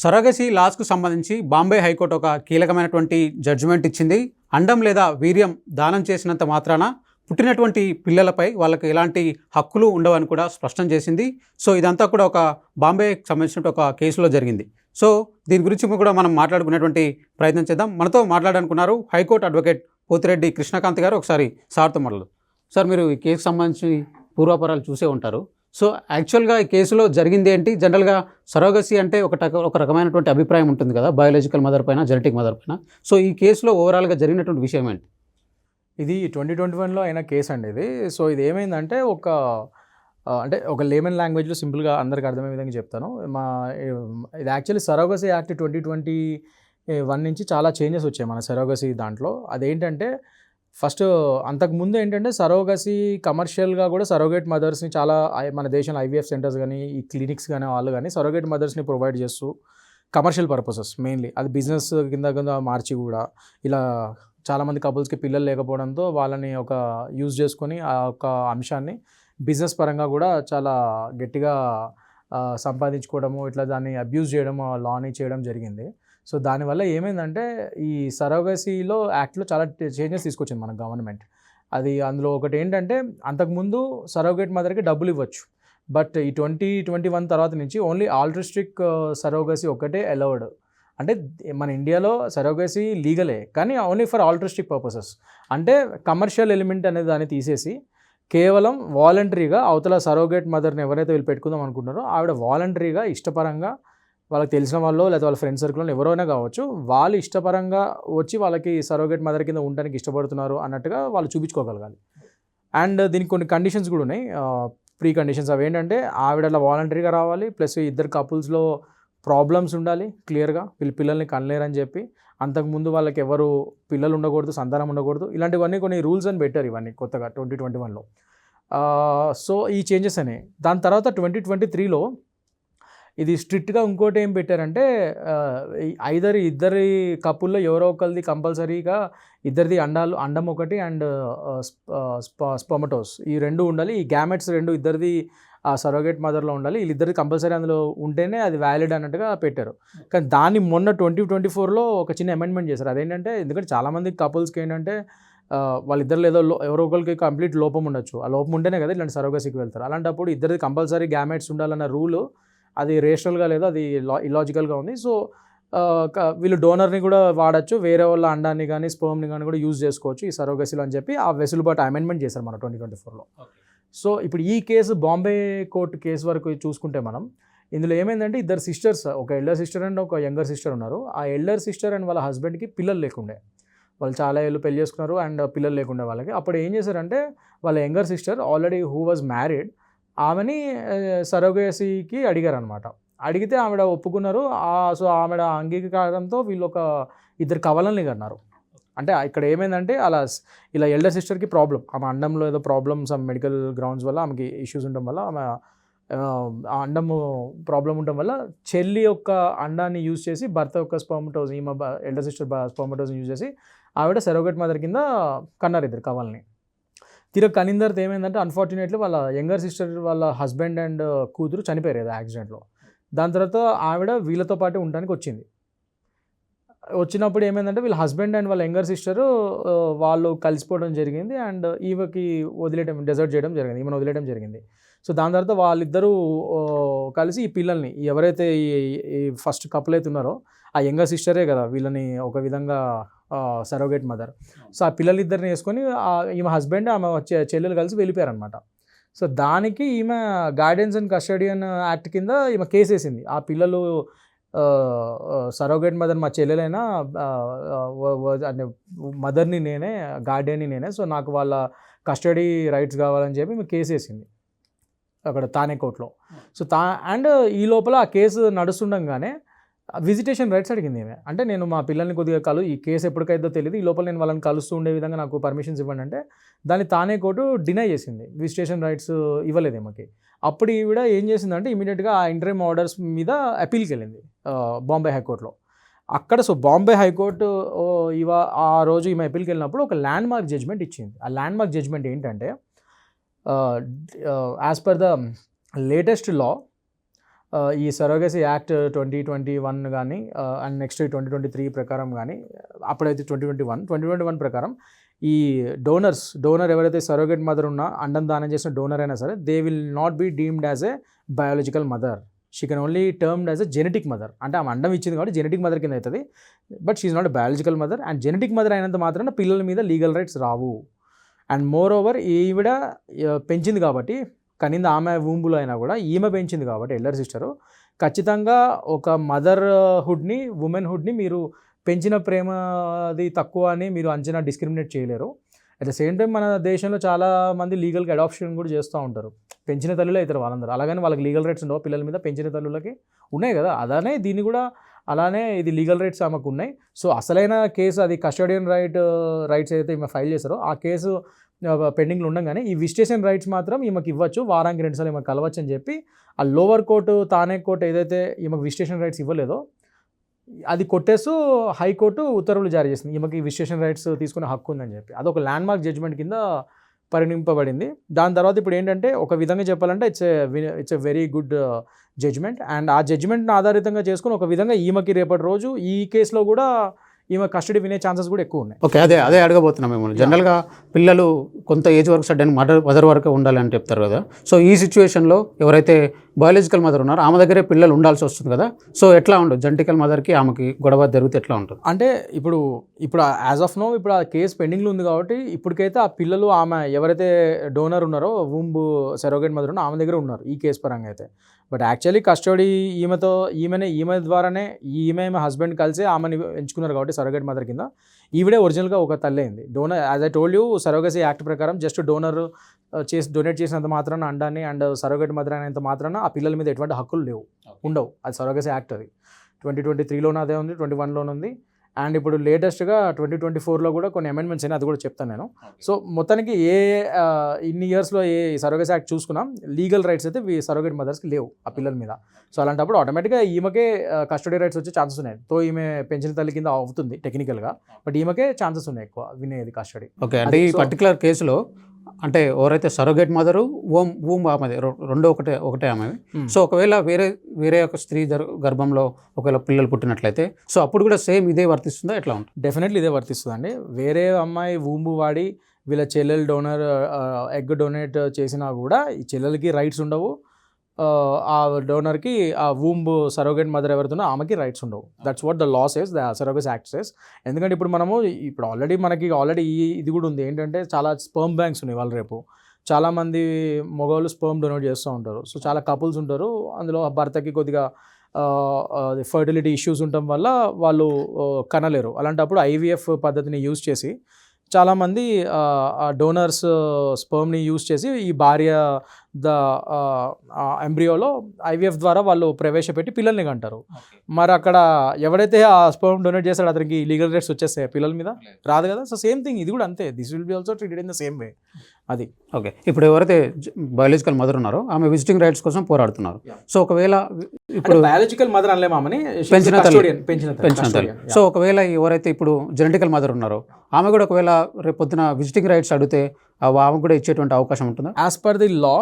సొరగసి లాస్కు సంబంధించి బాంబే హైకోర్టు ఒక కీలకమైనటువంటి జడ్జిమెంట్ ఇచ్చింది. అండం లేదా వీర్యం దానం చేసినంత మాత్రాన పుట్టినటువంటి పిల్లలపై వాళ్ళకి ఎలాంటి హక్కులు ఉండవని కూడా స్పష్టం చేసింది. సో ఇదంతా కూడా ఒక బాంబేకి సంబంధించిన ఒక కేసులో జరిగింది. సో దీని గురించి కూడా మనం మాట్లాడుకునేటువంటి ప్రయత్నం చేద్దాం. మనతో మాట్లాడాలనుకున్నారు high court advocate Pothireddy Krishnakanth గారు. ఒకసారి సార్తో మాట్లాడు సార్ మీరు ఈ కేసుకు సంబంధించి పూర్వాపరాలు చూసే ఉంటారు. సో యాక్చువల్గా ఈ కేసులో జరిగింది ఏంటి? జనరల్గా సరోగసీ అంటే ఒక ఒక రకమైనటువంటి అభిప్రాయం ఉంటుంది కదా బయాలజికల్ మదర్ పైన జెనెటిక్ మదర్ పైన. సో ఈ కేసులో ఓవరాల్గా జరిగినటువంటి విషయం ఏంటి? ఇది ట్వంటీ ట్వంటీ వన్లో అయిన కేసు అండి ఇది. సో ఇది ఏమైందంటే ఒక అంటే ఒక లేమన్ లాంగ్వేజ్లో సింపుల్గా అందరికి అర్థమయ్యే విధంగా చెప్తాను. మా ఇది actually surrogacy act twenty twenty one నుంచి చాలా చేంజెస్ వచ్చాయి మన సరోగసీ దాంట్లో. అదేంటంటే ఫస్ట్ అంతకుముందు ఏంటంటే సరోగసి కమర్షియల్గా కూడా సరోగేట్ మదర్స్ని చాలా ఐ- మన దేశంలో ఐవీఎఫ్ సెంటర్స్ కానీ ఈ క్లినిక్స్ కానీ వాళ్ళు కానీ సరోగేట్ మదర్స్ని ప్రొవైడ్ చేస్తూ కమర్షియల్ పర్పసెస్ మెయిన్లీ అది బిజినెస్ కింద కింద మార్చి కూడా. ఇలా చాలామంది కపుల్స్కి పిల్లలు లేకపోవడంతో వాళ్ళని ఒక యూజ్ చేసుకొని ఆ ఒక అంశాన్ని బిజినెస్ పరంగా కూడా చాలా గట్టిగా సంపాదించుకోవడము ఇట్లా దాన్ని అబ్యూజ్ చేయడం లాని చేయడం జరిగింది. సో దానివల్ల ఏమైందంటే ఈ సరోగసీలో యాక్ట్లో చాలా చేంజెస్ తీసుకొచ్చింది మన గవర్నమెంట్. అది అందులో ఒకటి ఏంటంటే అంతకుముందు సరోగేట్ మదర్కి డబ్బులు ఇవ్వచ్చు. బట్ ఈ ట్వంటీ ట్వంటీ వన్ తర్వాత నుంచి ఓన్లీ ఆల్ట్రిస్టిక్ సరోగసీ ఒకటే అలౌడ్. అంటే మన ఇండియాలో సరోగసీ లీగలే కానీ ఓన్లీ ఫర్ ఆల్ట్రిస్టిక్ పర్పసెస్. అంటే కమర్షియల్ ఎలిమెంట్ అనేది దాన్ని తీసేసి కేవలం వాలంటరీగా అవతల సరోగేట్ మదర్ని ఎవరైతే వీళ్ళు పెట్టుకుందాం అనుకుంటున్నారో ఆవిడ వాలంటరీగా ఇష్టపరంగా వాళ్ళకి తెలిసిన వాళ్ళు లేదా వాళ్ళ ఫ్రెండ్ సర్కిల్లో ఎవరైనా కావచ్చు వాళ్ళు ఇష్టపరంగా వచ్చి వాళ్ళకి సరోగేట్ మదర్ కింద ఉండడానికి ఇష్టపడుతున్నారు అన్నట్టుగా వాళ్ళు చూపించుకోగలగాలి. అండ్ దీనికి కొన్ని కండిషన్స్ కూడా ఉన్నాయి. ప్రీ కండిషన్స్ అవి ఏంటంటే ఆవిడ అలా వాలంటరీగా రావాలి ప్లస్ ఇద్దరు కపుల్స్లో ప్రాబ్లమ్స్ ఉండాలి క్లియర్గా వీళ్ళు పిల్లల్ని కనలేరని చెప్పి అంతకుముందు వాళ్ళకి ఎవరు పిల్లలు ఉండకూడదు సంతానం ఉండకూడదు ఇలాంటివన్నీ కొన్ని రూల్స్ అని పెట్టారు ఇవన్నీ కొత్తగా ట్వంటీ ట్వంటీ వన్లో సో ఈ చేంజెస్ అనేవి. దాని తర్వాత ట్వంటీ ట్వంటీ త్రీలో ఇది స్ట్రిక్ట్గా ఇంకోటి ఏం పెట్టారంటే ఐదరి ఇద్దరి కప్పుల్లో ఎవరో ఒకరిది కంపల్సరీగా ఇద్దరిది అండాలు అండం ఒకటి అండ్ స్పొమటోస్. ఈ రెండు ఉండాలి ఈ గ్యామెట్స్ రెండు ఇద్దరిది ఆ సరోగేట్ మదర్లో ఉండాలి వీళ్ళిద్దరిది కంపల్సరీ అందులో ఉంటేనే అది వ్యాలిడ్ అన్నట్టుగా పెట్టారు. కానీ దాన్ని మొన్న ట్వంటీ ట్వంటీ ఫోర్లో ఒక చిన్న అమెండ్మెంట్ చేశారు. అదేంటంటే ఎందుకంటే చాలామంది కపుల్స్కి ఏంటంటే వాళ్ళిద్దరు ఏదో ఎవరో ఒకరికి కంప్లీట్ లోపం ఉండొచ్చు. ఆ లోపం ఉంటేనే కదా ఇలాంటి సరోగసీకి వెళ్తారు. అలాంటప్పుడు ఇద్దరిది కంపల్సరీ గ్యామెట్స్ ఉండాలన్న రూలు అది రేషనల్గా లేదు అది ఇలాజికల్గా ఉంది. సో వీళ్ళు డోనర్ని కూడా వాడచ్చు వేరే వాళ్ళ అండాన్ని కానీ స్పర్మ్ని కానీ కూడా యూజ్ చేసుకోవచ్చు ఈ సరోగసీలో అని చెప్పి ఆ వెసులుబాటు అమెండ్మెంట్ చేశారు మన ట్వంటీ ట్వంటీ ఫోర్లో సో ఇప్పుడు ఈ కేసు బాంబే కోర్టు కేసు వరకు చూసుకుంటే మనం ఇందులో ఏమైందంటే ఇద్దరు సిస్టర్స్ ఒక ఎల్డర్ సిస్టర్ అండ్ ఒక యంగర్ సిస్టర్ ఉన్నారు. ఆ ఎల్డర్ సిస్టర్ అండ్ వాళ్ళ హస్బెండ్కి పిల్లలు లేకుండే. వాళ్ళు చాలా ఏళ్ళు పెళ్ళి చేసుకున్నారు అండ్ పిల్లలు లేకుండే వాళ్ళకి. అప్పుడు ఏం చేశారంటే వాళ్ళ younger sister already who was married ఆమెని సరోగేసీకి అడిగారు అనమాట అడిగితే ఆవిడ ఒప్పుకున్నారు. సో ఆవిడ అంగీకారంతో వీళ్ళు ఒక ఇద్దరు కవలల్ని కన్నారు. అంటే ఇక్కడ ఏమైందంటే అలా ఇలా ఎల్డర్ సిస్టర్కి ప్రాబ్లం ఆమె అండంలో ఏదో ప్రాబ్లమ్ సమ్ మెడికల్ గ్రౌండ్స్ వల్ల ఆమెకి ఇష్యూస్ ఉండడం వల్ల ఆమె ఆ, అండము ప్రాబ్లం ఉండడం వల్ల చెల్లి యొక్క అండాన్ని యూజ్ చేసి భర్త యొక్క స్పర్మటోజ్ ఈమె ఎల్డర్ సిస్టర్ స్పర్మటోజ్ యూజ్ చేసి ఆవిడ సెరోగేట్ మదర్ కింద కన్నారు ఇద్దరు కవల్ని. తీరా కనిన తర్వాత ఏమైందంటే అన్ఫార్చునేట్లీ వాళ్ళ యంగర్ సిస్టర్ వాళ్ళ హస్బెండ్ అండ్ కూతురు చనిపోయారు యాక్సిడెంట్లో దాని తర్వాత ఆవిడ వీళ్ళతో పాటు ఉండడానికి వచ్చింది. వచ్చినప్పుడు ఏమైందంటే వీళ్ళ హస్బెండ్ అండ్ వాళ్ళ యంగర్ సిస్టర్ వాళ్ళు కలిసిపోవడం జరిగింది అండ్ ఈమెకి వదిలేయడం డెజర్ట్ చేయడం జరిగింది ఈమెను వదిలేయడం జరిగింది. సో దాని తర్వాత వాళ్ళిద్దరూ కలిసి ఈ పిల్లల్ని ఎవరైతే ఈ- ఈ ఫస్ట్ కపుల్ అయితే ఉన్నారో ఆ యంగర్ సిస్టరే కదా వీళ్ళని ఒక విధంగా సరోగేట్ మదర్. సో ఆ పిల్లలిద్దరిని వేసుకొని ఈమె హస్బెండ్ ఆమె చెల్లెలు కలిసి వెళ్ళిపోయారనమాట సో దానికి ఈమె గైడెన్స్ అండ్ కస్టడియన్ యాక్ట్ కింద ఈమె కేసు వేసింది. ఆ పిల్లలు సరోగేట్ మదర్ మా చెల్లెలైనా అంటే మదర్ని నేనే గార్డియన్ని నేనే సో నాకు వాళ్ళ కస్టడీ రైట్స్ కావాలని చెప్పి ఈమె కేసు వేసింది. అక్కడ తానే కోర్టులో. సో తా అండ్ ఈ లోపల ఆ కేసు నడుస్తుండగానే విజిటేషన్ రైట్స్ అడిగింది ఏమే అంటే నేను మా పిల్లల్ని కొద్దిగా కలు ఈ కేసు ఎప్పటికైతే తెలియదు ఈ లోపల నేను వాళ్ళని కలుస్తూ ఉండే విధంగా నాకు పర్మిషన్స్ ఇవ్వండి అంటే దాన్ని తానే కోర్టు డినై చేసింది. విజిటేషన్ రైట్స్ ఇవ్వలేదు ఏమకి అప్పుడు ఈవిడ ఏం చేసిందంటే ఇమీడియట్గా ఆ ఇంటర్మ్ ఆర్డర్స్ మీద అపీల్కి వెళ్ళింది బాంబే హైకోర్టులో అక్కడ సో బాంబే హైకోర్టు ఓ, ఇవ ఆ రోజు ఈమె అపీల్కి వెళ్ళినప్పుడు ఒక ల్యాండ్ మార్క్ జడ్జ్మెంట్ ఇచ్చింది. ఆ ల్యాండ్ మార్క్ జడ్జ్మెంట్ ఏంటంటే as per the latest law ఈ surrogacy act twenty twenty one కానీ and next twenty twenty three ప్రకారం కానీ అప్పుడైతే twenty twenty one twenty twenty one ప్రకారం ఈ డోనర్స్ డోనర్ ఎవరైతే సరోగేట్ మదర్ ఉన్నా అండం దానం చేసిన డోనర్ అయినా సరే they will not be deemed as a biological mother she can only termed as a genetic mother అంటే ఆమె అండం ఇచ్చింది కాబట్టి జెనెటిక్ మదర్ కింద అవుతుంది but she's not biological mother and genetic mother అయినంత మాత్రాన పిల్లల మీద లీగల్ రైట్స్ రావు. అండ్ మోర్ ఓవర్ ఈవిడ పెంచింది కాబట్టి కనింది ఆమె ఊంబులో అయినా కూడా ఈమె పెంచింది కాబట్టి ఎల్లర్ సిస్టరు ఖచ్చితంగా ఒక మదర్హుడ్ని ఉమెన్హుడ్ని మీరు పెంచిన ప్రేమ అది తక్కువ అని మీరు అంచనా డిస్క్రిమినేట్ చేయలేరు. అట్ ద సేమ్ టైం మన దేశంలో చాలా మంది లీగల్గా అడాప్షన్ కూడా చేస్తూ ఉంటారు. పెంచిన తల్లులే అవుతారు వాళ్ళందరూ. అలాగని వాళ్ళకి లీగల్ రైట్స్ ఉండవు. పిల్లల మీద పెంచిన తల్లులకి ఉన్నాయి కదా. అలానే దీన్ని కూడా అలానే ఇది లీగల్ రైట్స్ ఆమెకు ఉన్నాయి. సో అసలైన కేసు అది కస్టోడియన్ రైట్ రైట్స్ ఏదైతే ఈమె ఫైల్ చేశారో ఆ కేసు పెండింగ్లో ఉండగానే ఈ విజిటేషన్ రైట్స్ మాత్రం ఈమెకి ఇవ్వచ్చు. వారానికి రెండుసార్లు ఈమెకు కలవచ్చు అని చెప్పి ఆ లోవర్ కోర్టు తానే కోర్టు ఏదైతే ఈమెకు విజిటేషన్ రైట్స్ ఇవ్వలేదో అది కొట్టేస్తూ హైకోర్టు ఉత్తర్వులు జారీ చేసింది. ఈమెకి విజిటేషన్ రైట్స్ తీసుకునే హక్కు ఉందని చెప్పి. అదొక ల్యాండ్ మార్క్ జడ్జ్మెంట్ కింద పరిణింపబడింది దాని తర్వాత ఇప్పుడు ఏంటంటే ఒక విధంగా చెప్పాలంటే it's it's a very good judgment and ఆ జడ్జ్మెంట్ని ఆధారితంగా చేసుకుని ఒక విధంగా ఈమెకి రేపటి రోజు ఈ కేసులో కూడా ఈమె కస్టడీ వినే ఛాన్సెస్ కూడా ఎక్కువ ఉన్నాయి. ఓకే అదే అదే అడగబోతున్నాం మిమ్మల్ని. జనరల్గా పిల్లలు కొంత ఏజ్ వరకు సడన్ మదర్ మదర్ వరకు ఉండాలి అని చెప్తారు కదా. సో ఈ సిచ్యువేషన్లో ఎవరైతే బయాలజికల్ మదర్ ఉన్నారో ఆమె దగ్గరే పిల్లలు ఉండాల్సి వస్తుంది కదా. సో ఎట్లా ఉండదు జంటికల్ మదర్కి ఆమెకి గొడవ జరిగితే ఎట్లా ఉంటుంది? అంటే ఇప్పుడు ఇప్పుడు యాజ్ ఆఫ్ నో ఇప్పుడు ఆ కేసు పెండింగ్లో ఉంది కాబట్టి ఇప్పటికైతే ఆ పిల్లలు ఆమె ఎవరైతే డోనర్ ఉన్నారో వూంబు సెరోగేట్ మదర్ ఉన్నారో ఆమె దగ్గర ఉన్నారు ఈ కేసు పరంగా అయితే. బట్ యాక్చువల్లీ కస్టడీ ఈమెతో ఈమెనే ఈమె ద్వారానే ఈమె ఈమె హస్బెండ్ కలిసి ఆమెని ఎంచుకున్నారు కాబట్టి సరోగేట్ మదర్ కింద. ఈవిడే ఒరిజినల్గా ఒక తల్లి అయింది donor as I told you surrogacy act ప్రకారం జస్ట్ డోనర్ చేసి డొనేట్ చేసినంత మాత్రాన అండాన్ని అండ్ సరోగేట్ మదర్ అనేంత మాత్రాన ఆ పిల్లల మీద ఎటువంటి హక్కులు లేవు. ఉండవు. అది సరోగసీ యాక్ట్ అది. ట్వంటీ ట్వంటీ త్రీలోనే అదే ఉంది ట్వంటీ వన్లోనే ఉంది. అండ్ ఇప్పుడు లేటెస్ట్గా ట్వంటీ ట్వంటీ ఫోర్లో కూడా కొన్ని అమెండ్మెంట్స్ అయినా అది కూడా చెప్తాను నేను. సో మొత్తానికి ఏ ఇన్ని ఇయర్స్లో ఏ సరోగస్ యాక్ట్ చూసుకున్నాం లీగల్ రైట్స్ అయితే సరోగేట్ మదర్స్కి లేవు ఆ పిల్లల మీద. సో అలాంటప్పుడు ఆటోమేటిక్గా ఈమెకే కస్టడీ రైట్స్ వచ్చే ఛాన్సెస్ ఉన్నాయి. తో ఈమె పెంచిన తల్లి కింద అవుతుంది టెక్నికల్గా బట్ ఈమెకే ఛాన్సెస్ ఉన్నాయి ఎక్కువ వినేది కస్టడీ. ఓకే అంటే ఈ పర్టికులర్ కేసులో అంటే ఎవరైతే సరోగేట్ మదరు ఓం ఊమ్ ఆమె రెండో ఒకటే ఒకటే ఆమె సో ఒకవేళ వేరే వేరే ఒక స్త్రీ గర్- గర్భంలో ఒకవేళ పిల్లలు పుట్టినట్లయితే సో అప్పుడు కూడా సేమ్ ఇదే వర్తిస్తుందా ఎట్లా ఉంటుంది డెఫినెట్లీ ఇదే వర్తిస్తుందండి. వేరే అమ్మాయి ఊంబు వాడి వీళ్ళ చెల్లెలు డోనర్ ఎగ్ డొనేట్ చేసినా కూడా ఈ చెల్లెలకి రైట్స్ ఉండవు. ఆ, డోనర్కి ఆ వూంబ్ సరోగేట్ మదర్ ఎవరితోనో ఆమెకి రైట్స్ ఉండవు. That's what the laws is the surrogacy access ఎందుకంటే ఇప్పుడు మనము ఇప్పుడు ఆల్రెడీ మనకి ఆల్రెడీ ఈ ఇది కూడా ఉంది. ఏంటంటే చాలా స్పర్మ్ బ్యాంక్స్ ఉన్నాయి వాళ్ళ రేపు. చాలామంది మగవాళ్ళు స్పర్మ్ డొనేట్ చేస్తూ ఉంటారు. సో చాలా కపుల్స్ ఉంటారు. అందులో భర్తకి కొద్దిగా ఫర్టిలిటీ ఇష్యూస్ ఉండటం వల్ల వాళ్ళు కనలేరు. అలాంటప్పుడు ఐవీఎఫ్ పద్ధతిని యూజ్ చేసి చాలామంది డోనర్స్ స్పర్మ్ని యూజ్ చేసి ఈ భార్య ద ఎంబ్రియోలో ఐవీఎఫ్ ద్వారా వాళ్ళు ప్రవేశపెట్టి పిల్లల్ని కంటారు. మరి అక్కడ ఎవరైతే ఆ స్పర్మ్ డొనేట్ చేస్తాడో అతనికి లీగల్ రైట్స్ వచ్చేస్తాయి పిల్లల మీద? రాదు కదా? సో సేమ్ థింగ్ ఇది కూడా అంతే. This will be also treated in the same way అది. ఓకే ఇప్పుడు ఎవరైతే బయాలజికల్ మదర్ ఉన్నారో ఆమె విజిటింగ్ రైట్స్ కోసం పోరాడుతున్నారు. సో ఒకవేళ ఇప్పుడు బయాలజికల్ మదర్ పెంచిన తల్లి. custodian, పెంచిన తల్లి. custodian, సో ఒకవేళ ఎవరైతే ఇప్పుడు జెనెటికల్ మదర్ ఉన్నారో ఆమె కూడా ఒకవేళ రేపు పొద్దున విజిటింగ్ రైట్స్ అడిగితే ఆమె కూడా ఇచ్చేటువంటి అవకాశం ఉంటుందా? యాజ్ పర్ ది లా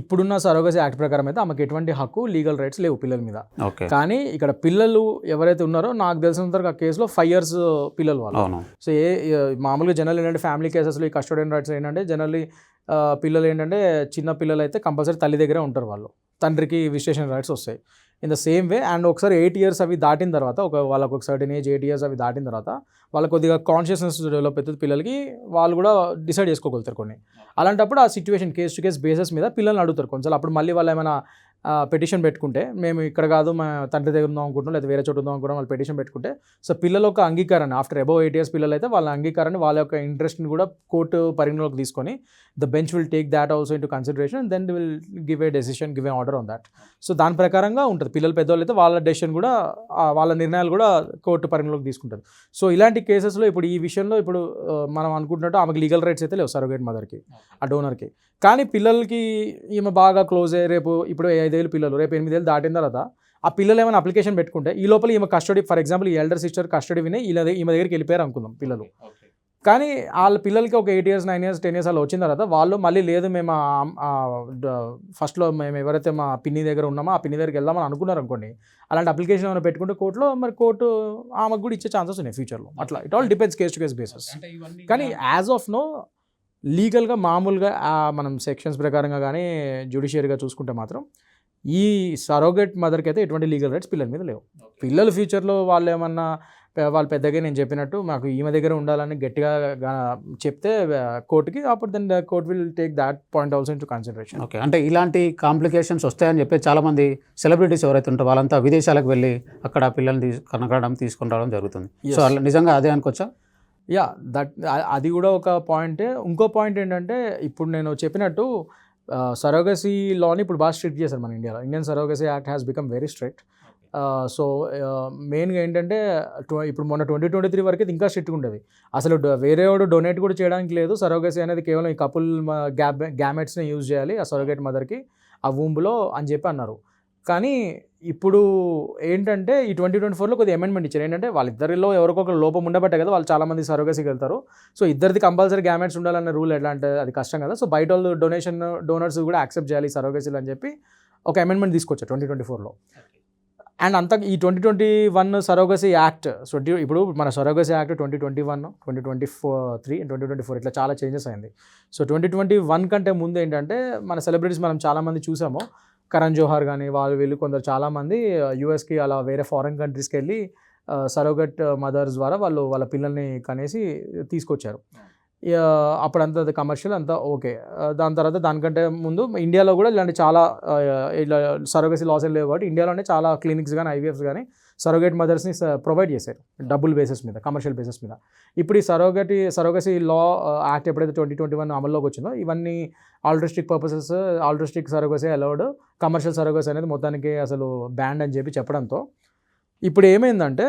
ఇప్పుడున్న సరోగసి యాక్ట్ ప్రకారం అయితే ఆమెకి ఎటువంటి హక్కు లీగల్ రైట్స్ లేవు పిల్లల మీద. కానీ ఇక్కడ పిల్లలు ఎవరైతే ఉన్నారో నాకు తెలిసినంత వరకు ఆ కేసులో ఫైవ్ ఇయర్స్ పిల్లలు వాళ్ళు. సో ఏ మామూలుగా జనరల్ ఏంటంటే ఫ్యామిలీ కేసెస్లో ఈ కస్టోడియన్ రైట్స్ ఏంటంటే జనరల్లీ పిల్లలు ఏంటంటే చిన్న పిల్లలు అయితే కంపల్సరీ తల్లి దగ్గరే ఉంటారు వాళ్ళు. తండ్రికి విజిటేషన్ రైట్స్ వస్తాయి. In the same way and ఒకసారి ఎయిట్ ఇయర్స్ అవి దాటిన తర్వాత ఒక వాళ్ళకు ఒక సర్టన్ ఏజ్ ఎయిట్ ఇయర్స్ అవి దాటిన తర్వాత వాళ్ళకి కొద్దిగా కాన్షియస్నెస్ డెవలప్ అవుతుంది పిల్లలకి వాళ్ళు కూడా డిసైడ్ చేసుకోగలుగుతారు కొన్ని. అలాంటప్పుడు ఆ situation case to case bases మీద పిల్లల్ని అడుగుతారు. కొంచెం అప్పుడు మళ్ళీ వాళ్ళు ఏమైనా పెటిషన్ పెట్టుకుంటే మేము ఇక్కడ కాదు మా తండ్రి దగ్గర ఉందాం అనుకుంటున్నాం లేదా వేరే చోటు ఉందాం అనుకుంటాం వాళ్ళు పెటిషన్ పెట్టుకుంటే సో పిల్లల యొక్క అంగీకారాన్ని ఆఫ్టర్ అబౌవ్ ఎయిట్ ఇయర్స్ పిల్లలు అయితే వాళ్ళ అంగీకారాన్ని వాళ్ళ యొక్క ఇంట్రెస్ట్ని కూడా కోర్టు పరిగణలోకి తీసుకొని the bench will take that also into consideration then will give a decision give a order on that so దాని ప్రకారంగా ఉంటుంది. పిల్లలు పెద్దవాళ్ళు అయితే వాళ్ళ డెసిషన్ కూడా వాళ్ళ నిర్ణయాలు కూడా కోర్టు పరిగణలోకి తీసుకుంటారు సో ఇలాంటి కేసెస్లో ఇప్పుడు ఈ విషయంలో ఇప్పుడు మనం అనుకుంటున్నట్టు ఆమెకు లీగల్ రైట్స్ అయితే లేవు సరోగేట్ మదర్కి ఆ డోనర్కి కానీ పిల్లలకి ఈమె బాగా క్లోజ్ అయ్యే రేపు ఇప్పుడు ఐదేళ్ళు పిల్లలు రేపు ఎనిమిదేళ్ళు దాటిన తర్వాత ఆ పిల్లలు ఏమైనా అప్లికేషన్ పెట్టుకుంటే ఈ లోపల ఈమె కస్టడీ ఫర్ ఎగ్జాంపుల్ ఈ ఎల్డర్ సిస్టర్ కస్టడీ విని ఇలా ఈమె దగ్గరికి వెళ్ళిపోయారు అనుకుందాం పిల్లలు. కానీ వాళ్ళ పిల్లలకి ఒక eight years nine years ten years అలా వచ్చిన తర్వాత వాళ్ళు మళ్ళీ లేదు మేము ఫస్ట్లో మేము ఎవరైతే మా పిన్ని దగ్గర ఉన్నామో ఆ పిన్ని దగ్గరికి వెళ్దామని అనుకున్నారు అనుకోండి అలాంటి అప్లికేషన్ ఏమైనా పెట్టుకుంటే కోర్టులో మరి కోర్టు ఆమెకు కూడా ఇచ్చే ఛాన్సెస్ ఉన్నాయి ఫ్యూచర్లో అట్లా it all depends case to case basis కానీ యాజ్ ఆఫ్ నో లీగల్గా మామూలుగా మనం సెక్షన్స్ ప్రకారంగా కానీ జ్యుడిషియరీగా చూసుకుంటే మాత్రం ఈ సరోగేట్ మదర్కి అయితే ఎటువంటి లీగల్ రైట్స్ పిల్లల మీద లేవు. పిల్లలు ఫ్యూచర్లో వాళ్ళు ఏమన్నా వాళ్ళు పెద్దగా నేను చెప్పినట్టు మాకు ఈమె దగ్గర ఉండాలని గట్టిగా చెప్తే కోర్టుకి అప్పుడు then court will take that point also into consideration okay. అంటే ఇలాంటి కాంప్లికేషన్స్ వస్తాయని చెప్పి చాలామంది సెలబ్రిటీస్ ఎవరైతే ఉంటారో వాళ్ళంతా విదేశాలకు వెళ్ళి అక్కడ పిల్లల్ని తీసు కనకడం తీసుకొని రావడం జరుగుతుంది. సో అలా నిజంగా అదే అనుకోవచ్చా? యా దట్ అది కూడా ఒక పాయింటే ఇంకో పాయింట్ ఏంటంటే ఇప్పుడు నేను చెప్పినట్టు సరోగసీ లాని ఇప్పుడు బాగా స్ట్రిక్ట్ చేశారు మన ఇండియాలో Indian surrogacy act has become very strict so మెయిన్గా ఏంటంటే ఇప్పుడు మొన్న ట్వంటీ ట్వంటీ త్రీ వరకు ఇంకా స్ట్రిక్ట్గా ఉండేది. అసలు వేరే వాడు డొనేట్ కూడా చేయడానికి లేదు. సరోగసీ అనేది కేవలం ఈ కపుల్ గ్యాబ్ గ్యామెట్స్ని యూజ్ చేయాలి. ఆ సరోగేట్ మదర్కి ఆ వూంబులో అని చెప్పి అన్నారు. కానీ ఇప్పుడు ఏంటంటే ఈ ట్వంటీ ట్వంటీ ఫోర్లో కొద్దిగా అమెండ్మెంట్ ఇచ్చారు. ఏంటంటే వాళ్ళిద్దరిలో ఎవరికొకరు లోపం ఉండబట్టే కదా వాళ్ళు చాలామంది సరోగసీకి వెళ్తారు సో ఇద్దరిది కంపల్సరీ గ్యామెట్స్ ఉండాలన్న రూల్ ఎట్లా అంటే అది కష్టం కదా. సో బయట వాళ్ళు డొనేషన్ డోనర్స్ కూడా యాక్సెప్ట్ చేయాలి సరోగసీలు అని చెప్పి ఒక అమెండ్మెంట్ తీసుకొచ్చారు ట్వంటీ ట్వంటీ ఫోర్లో. అండ్ అంత ఈ twenty twenty one surrogacy act so ఇప్పుడు మన surrogacy act twenty twenty one twenty twenty four three twenty twenty four ఇట్లా చాలా చేంజెస్ అయింది. సో ట్వంటీ ట్వంటీ వన్ కంటే ముందు ఏంటంటే మన సెలబ్రిటీస్ మనం చాలామంది చూసాము. కరణ్ జోహార్ కానీ వాళ్ళు వీళ్ళు కొందరు చాలామంది యూఎస్కి అలా వేరే ఫారిన్ కంట్రీస్కి వెళ్ళి సరోగట్ మదర్స్ ద్వారా వాళ్ళు వాళ్ళ పిల్లల్ని కనేసి తీసుకొచ్చారు. అప్పుడంతా కమర్షియల్ అంతా ఓకే. దాని తర్వాత దానికంటే ముందు ఇండియాలో కూడా ఇలాంటి చాలా ఇలా సరోగసీ లాస్ లేవు కాబట్టి ఇండియాలోనే చాలా క్లినిక్స్ కానీ ఐవీఎఫ్స్ కానీ సరోగేట్ మదర్స్ని ప్రొవైడ్ చేశారు డబుల్ బేసిస్ మీద కమర్షియల్ బేసిస్ మీద. ఇప్పుడు ఈ సరోగటి సరోగసీ లా యాక్ట్ ఎప్పుడైతే ట్వంటీ ట్వంటీ వన్ అమల్లోకి వచ్చిందో ఇవన్నీ altruistic purposes altruistic surrogacy allowed commercial surrogacy అనేది మొత్తానికి అసలు బ్యాండ్ అని చెప్పి చెప్పడంతో. ఇప్పుడు ఏమైందంటే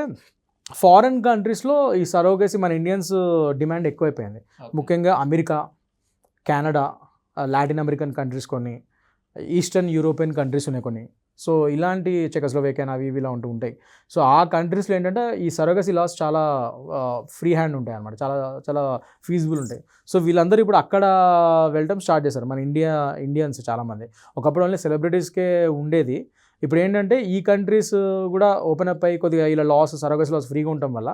ఫారెన్ కంట్రీస్లో ఈ సరోగసీ మన ఇండియన్స్ డిమాండ్ ఎక్కువైపోయింది. ముఖ్యంగా America Canada Latin American countries కొన్ని ఈస్టర్న్ యూరోపియన్ కంట్రీస్ ఉన్నాయి కొన్ని. సో ఇలాంటి చెకస్లోవేకియన్ అవి ఇవి ఇలా ఉంటూ ఉంటాయి. సో ఆ కంట్రీస్లో ఏంటంటే ఈ సరోగసీ లాస్ చాలా ఫ్రీ హ్యాండ్ ఉంటాయి అనమాట చాలా చాలా ఫీజిబుల్ ఉంటాయి. సో వీళ్ళందరూ ఇప్పుడు అక్కడ వెళ్ళటం స్టార్ట్ చేశారు. మన ఇండియా ఇండియన్స్ చాలామంది ఒకప్పుడు ఓన్లీ సెలబ్రిటీస్కే ఉండేది. ఇప్పుడు ఏంటంటే ఈ కంట్రీస్ కూడా ఓపెన్ అప్ అయ్యి కొద్దిగా ఇలా లాస్ సరోగసీ లాస్ ఫ్రీగా ఉండటం వల్ల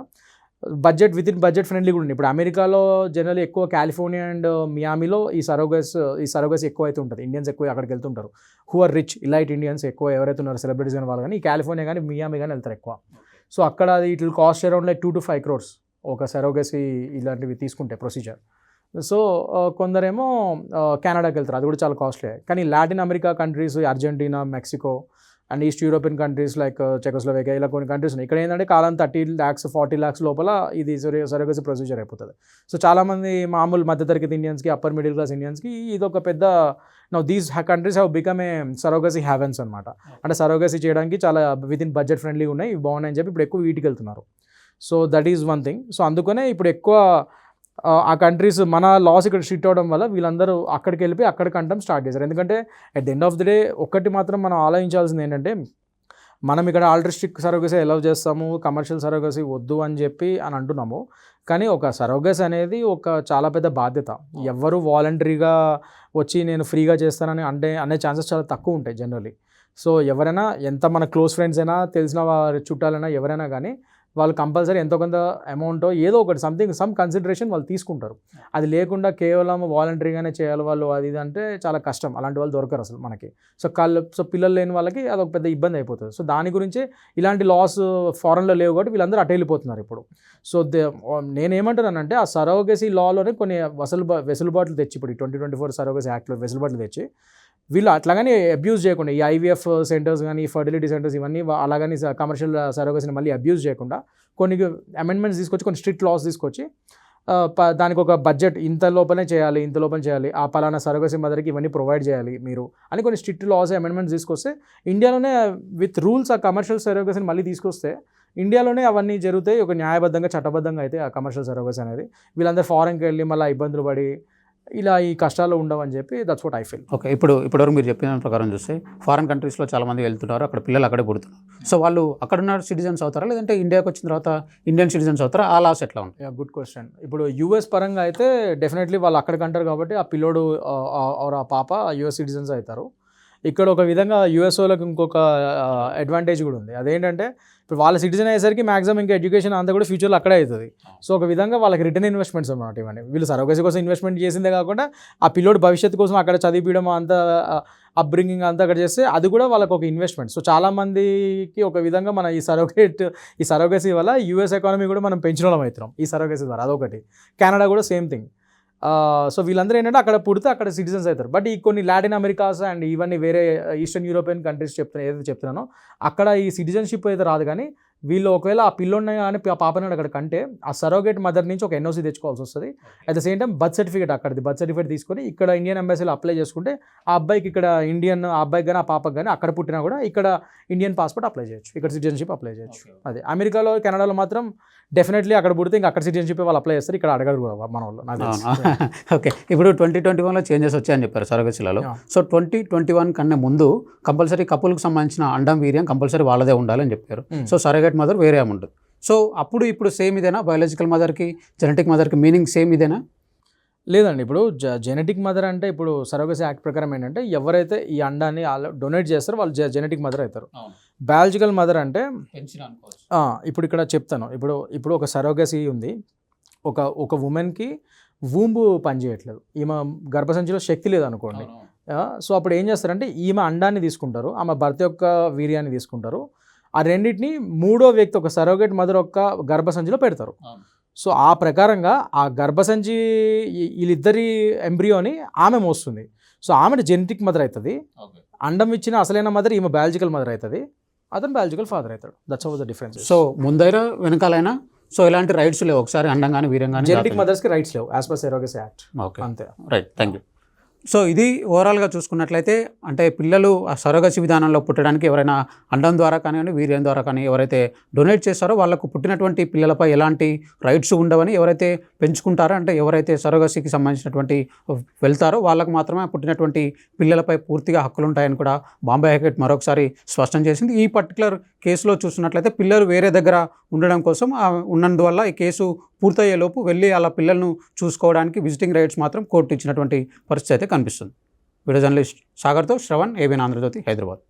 budget with in budget friendly కూడా ఉంది ఇప్పుడు అమెరికాలో జనరల్లీ ఎక్కువ కాలిఫోర్నియా అండ్ మియామిలో ఈ సరోగస్ ఈ సరోగస్ ఎక్కువ అయితే ఉంటుంది. ఇండియన్స్ ఎక్కువ అక్కడికి వెళ్తుంటారు. Who are rich elite Indians ఎక్కువ ఎవరైతే ఉన్నారో సెలబ్రిటీస్ కానీ వాళ్ళు కానీ ఈ కాలిఫోర్నియా కానీ మియామి కానీ వెళ్తారు ఎక్కువ. సో అక్కడ అది it will cost around like two to five crores ఒక సరోగసీ ఇలాంటివి తీసుకుంటే ప్రొసీజర్. సో కొందరేమో కెనడాకి వెళ్తారు. అది కూడా చాలా కాస్ట్లీ. కానీ Latin America countries Argentina Mexico and East European countries like uh, Czechoslovakia ఇలా కొన్ని కంట్రీస్ ఉన్నాయి. ఇక్కడ ఏంటంటే కాలం థర్టీ ల్యాక్స్ ఫార్టీ ల్యాక్స్ లోపల ఇది సరగసి ప్రొసీజర్ అయిపోతుంది. సో చాలామంది మామూలు మధ్యతరగతి ఇండియన్స్కి అప్పర్ మిడిల్ క్లాస్ ఇండియన్స్కి ఇది ఒక పెద్ద now these countries have become a surrogacy havens అనమాట అంటే సరోగసీ చేయడానికి చాలా విత్ ఇన్ బడ్జెట్ ఫ్రెండ్లీ ఉన్నాయి బాగున్నాయని చెప్పి ఇప్పుడు ఎక్కువ వీటికి వెళ్తున్నారు so that is one thing so అందుకనే ఇప్పుడు ఎక్కువ ఆ, కంట్రీస్ మన లాస్ ఇక్కడ షిట్ అవడం వల్ల వీళ్ళందరూ అక్కడికి వెళ్ళిపోయి అక్కడ కంటం స్టార్ట్ చేశారు. ఎందుకంటే at the end of the day ఒక్కటి మాత్రం మనం ఆలోచించాల్సింది ఏంటంటే మనం ఇక్కడ ఆల్ట్రిస్టిక్ సరోగసీ ఎలవ్ చేస్తాము కమర్షియల్ సరోగసీ వద్దు అని చెప్పి అని అంటున్నాము. కానీ ఒక సరోగస్ అనేది ఒక చాలా పెద్ద బాధ్యత. ఎవ్వరు వాలంటరీగా వచ్చి నేను ఫ్రీగా చేస్తానని అంటే అనే ఛాన్సెస్ చాలా తక్కువ ఉంటాయి జనరలీ సో ఎవరైనా ఎంత మన క్లోజ్ ఫ్రెండ్స్ అయినా తెలిసిన వారి చుట్టాలైనా ఎవరైనా కానీ వాళ్ళు కంపల్సరీ ఎంతో కొంత అమౌంట్ ఏదో ఒకటి సంథింగ్ సమ్ కన్సిడరేషన్ వాళ్ళు తీసుకుంటారు. అది లేకుండా కేవలం వాలంటరీగానే చేయాలి వాళ్ళు అది ఇది అంటే చాలా కష్టం. అలాంటి వాళ్ళు దొరకరు అసలు మనకి. సో కళ్ళు సో పిల్లలు లేని వాళ్ళకి అదొక పెద్ద ఇబ్బంది అయిపోతుంది. సో దాని గురించి ఇలాంటి లాస్ ఫారెన్లో లేవు కాబట్టి వీళ్ళందరూ అటు వెళ్ళిపోతున్నారు ఇప్పుడు. సో దే నేనేమంటున్నానంటే ఆ సరోగసీ లాలోనే కొన్ని వసలు వెసులుబాట్లు తెచ్చి ఇప్పుడు ట్వంటీ ట్వంటీ ఫోర్ సరోగసీ యాక్ట్లో వెసులుబాట్లు తెచ్చి వీళ్ళు అట్లాగని అబ్యూజ్ చేయకుండా ఈ ఐవీఎఫ్ సెంటర్స్ కానీ ఫర్టిలిటీ సెంటర్స్ ఇవన్నీ అలాగని కమర్షియల్ సరోగసీని మళ్ళీ అబ్యూజ్ చేయకుండా కొన్ని అమెండ్మెంట్స్ తీసుకొచ్చి కొన్ని స్ట్రిక్ట్ లాస్ తీసుకొచ్చి ప- దానికి ఒక బడ్జెట్ ఇంత లోపలే చేయాలి ఇంత లోపల చేయాలి ఆ పలానా సరోగసీ మదర్కి ఇవన్నీ ప్రొవైడ్ చేయాలి మీరు అని కొన్ని స్ట్రిక్ట్ లాస్ అమెండ్మెంట్స్ తీసుకొస్తే ఇండియాలోనే విత్ రూల్స్ ఆ కమర్షియల్ సరోగసీని మళ్ళీ తీసుకొస్తే ఇండియాలోనే అవన్నీ జరుగుతాయి ఒక న్యాయబద్ధంగా చట్టబద్ధంగా అయితే ఆ కమర్షియల్ సరోగసీ అనేది. వీళ్ళందరూ ఫారెన్కి వెళ్ళి మళ్ళీ ఇబ్బందులు పడి ఇలా ఈ కష్టాలు ఉండవని చెప్పి that's what I feel okay ఇప్పుడు ఇప్పటివరకు మీరు చెప్పిన ప్రకారం చూస్తే ఫారెన్ కంట్రీస్లో చాలా మంది వెళ్తున్నారు అక్కడ పిల్లలు అక్కడే పుడుతున్నారు. సో వాళ్ళు అక్కడ ఉన్న సిటిజన్స్ అవుతారా? లేదంటే ఇండియాకి వచ్చిన తర్వాత ఇండియన్ సిటిజన్స్ అవుతారా? ఆ లాస్ ఎట్లా ఉంటాయి? గుడ్ క్వశ్చన్ ఇప్పుడు యూఎస్ పరంగా అయితే డెఫినెట్లీ వాళ్ళు అక్కడికి అంటారు కాబట్టి ఆ పిల్లోడు ఆర్ ఆ పాప యూఎస్ సిటిజన్స్ అవుతారు. ఇక్కడ ఒక విధంగా యూఎస్ వాళ్ళకి ఇంకొక అడ్వాంటేజ్ కూడా ఉంది. అదేంటంటే ఇప్పుడు వాళ్ళ సిటిజన్ అయ్యేసరికి మాక్సిమం ఇంకా ఎడ్యుకేషన్ అంతా కూడా ఫ్యూచర్లో అక్కడే అవుతుంది. సో ఒక విధంగా వాళ్ళకి రిటర్న్ ఇన్వెస్ట్మెంట్స్ అన్నమాట ఇవన్నీ. వీళ్ళు సరోగసి కోసం ఇన్వెస్ట్మెంట్ చేసిందే కాకుండా ఆ పిల్లోడు భవిష్యత్తు కోసం అక్కడ చదివించడం అంతా అప్బ్రింగింగ్ అంతా అక్కడ చేస్తే అది కూడా వాళ్ళకి ఒక ఇన్వెస్ట్మెంట్ సో చాలా మందికి ఒక విధంగా మన ఈ సరోగేట్ ఈ సరోగసీ వల్ల యూఎస్ ఎకానమీ కూడా మనం పెంచిన వాళ్ళం అవుతున్నాం. ఈ సరోగసీ ద్వారా అదొకటి. కెనడా కూడా సేమ్ థింగ్ సో వీళ్ళందరూ ఏంటంటే అక్కడ పుడితే అక్కడ సిటిజన్స్ అవుతారు. బట్ ఈ కొన్ని లాటిన్ అమెరికాస్ అండ్ ఇవన్నీ వేరే ఈస్టర్న్ యూరోపియన్ కంట్రీస్ చెప్తున్నా ఏదైతే చెప్తున్నానో అక్కడ ఈ సిటిజన్షిప్ అయితే రాదు కానీ వీళ్ళు ఒకవేళ ఆ పిల్లోడిని కానీ ఆ పాపని అక్కడ కంటే ఆ సరోగేట్ మదర్ నుంచి ఒక ఎన్ఓసి తెచ్చుకోవాల్సి వస్తుంది. At the same time birth certificate అక్కడిది. Birth certificate తీసుకొని ఇక్కడ ఇండియన్ ఎంబాసీలో అప్లై చేసుకుంటే ఆ అబ్బాయికి ఇక్కడ ఇండియన్ ఆ అబ్బాయికి కానీ ఆ పాపకి కానీ అక్కడ పుట్టినా కూడా ఇక్కడ ఇండియన్ పాస్పోర్ట్ అప్లై చేయొచ్చు. ఇక్కడ సిటిజన్షిప్ అప్లై చేయొచ్చు. అదే. అమెరికాలో కెనడాలో మాత్రం డెఫినెట్లీ అక్కడ పుడితే ఇంకా అక్కడ సిటిజన్షిప్ వాళ్ళు అప్లై చేస్తారు. ఇక్కడ అడగరు కూడా మన వాళ్ళు. ఓకే ఇప్పుడు ట్వంటీ ట్వంటీ వన్లో చేంజెస్ వచ్చాయని చెప్పారు సరగశిలలో Yeah. So twenty twenty one కన్నా ముందు కంపల్సరీ కపుల్కి సంబంధించిన అండం వీర్యం కంపల్సరీ వాళ్ళదే ఉండాలని చెప్పారు. Hmm. సో సరగట్ మదర్ వేరే ఏమి ఉంటుంది. సో అప్పుడు ఇప్పుడు సేమ్ ఇదేనా? బయాలజికల్ మదర్కి జెనెటిక్ మదర్కి మీనింగ్ సేమ్ ఇదేనా? లేదండి ఇప్పుడు జెనెటిక్ మదర్ అంటే ఇప్పుడు సరోగసి యాక్ట్ ప్రకారం ఏంటంటే ఎవరైతే ఈ అండాన్ని డొనేట్ చేస్తారో వాళ్ళు జెనెటిక్ మదర్ అవుతారు. బయాలజికల్ మదర్ అంటే ఆ, ఇప్పుడు ఇక్కడ చెప్తాను. ఇప్పుడు ఇప్పుడు ఒక సరోగసి ఉంది. ఒక ఒక ఉమెన్కి వూంబు పనిచేయట్లేదు ఈమె గర్భసంచిలో శక్తి లేదనుకోండి. సో అప్పుడు ఏం చేస్తారంటే ఈమె అండాన్ని తీసుకుంటారు ఆమె భర్త యొక్క వీర్యాన్ని తీసుకుంటారు. ఆ రెండింటిని మూడో వ్యక్తి ఒక సరోగేట్ మదర్ యొక్క గర్భసంచిలో పెడతారు. సో ఆ ప్రకారంగా ఆ గర్భసంచి వీళ్ళిద్దరి ఎంబ్రియోని ఆమె మోస్తుంది. సో ఆమె జెనెటిక్ మదర్ అవుతుంది అండం ఇచ్చిన అసలైన మదర్ ఈమె బయాలజికల్ మదర్ అవుతుంది అతను బయాలజికల్ ఫాదర్ అవుతాడు that's of the difference so ముందైనా వెనకాలైనా సో ఇలాంటి రైట్స్ లేవు. ఒకసారి అండం కానీ వీర్యం కానీ జెనెటిక్ మదర్స్కి రైట్స్ లేవు as per surrogacy act okay. అంతే. రైట్. థ్యాంక్ యూ సో ఇది ఓవరాల్గా చూసుకున్నట్లయితే అంటే పిల్లలు ఆ సరోగసి విధానంలో పుట్టడానికి ఎవరైనా అండం ద్వారా కానివ్వండి వీర్యం ద్వారా కానీ ఎవరైతే డొనేట్ చేస్తారో వాళ్ళకు పుట్టినటువంటి పిల్లలపై ఎలాంటి రైట్స్ ఉండవని ఎవరైతే పెంచుకుంటారో అంటే ఎవరైతే సరోగసికి సంబంధించినటువంటి వెళ్తారో వాళ్ళకు మాత్రమే పుట్టినటువంటి పిల్లలపై పూర్తిగా హక్కులు ఉంటాయని కూడా బాంబే హైకోర్టు మరొకసారి స్పష్టం చేసింది. ఈ పర్టికులర్ కేసులో చూసినట్లయితే పిల్లలు వేరే దగ్గర ఉండడం కోసం ఉన్నందువల్ల ఈ కేసు పూర్తయ్యేలోపు వెళ్ళి అలా పిల్లలను చూసుకోవడానికి విజిటింగ్ రైట్స్ మాత్రం కోర్టు ఇచ్చినటువంటి పరిస్థితి అయితే కనిపిస్తుంది. వీడియో జర్నలిస్ట్ సాగర్తో శ్రవణ్ ఏబీఎన్ ఆంధ్రజ్యోతి హైదరాబాద్.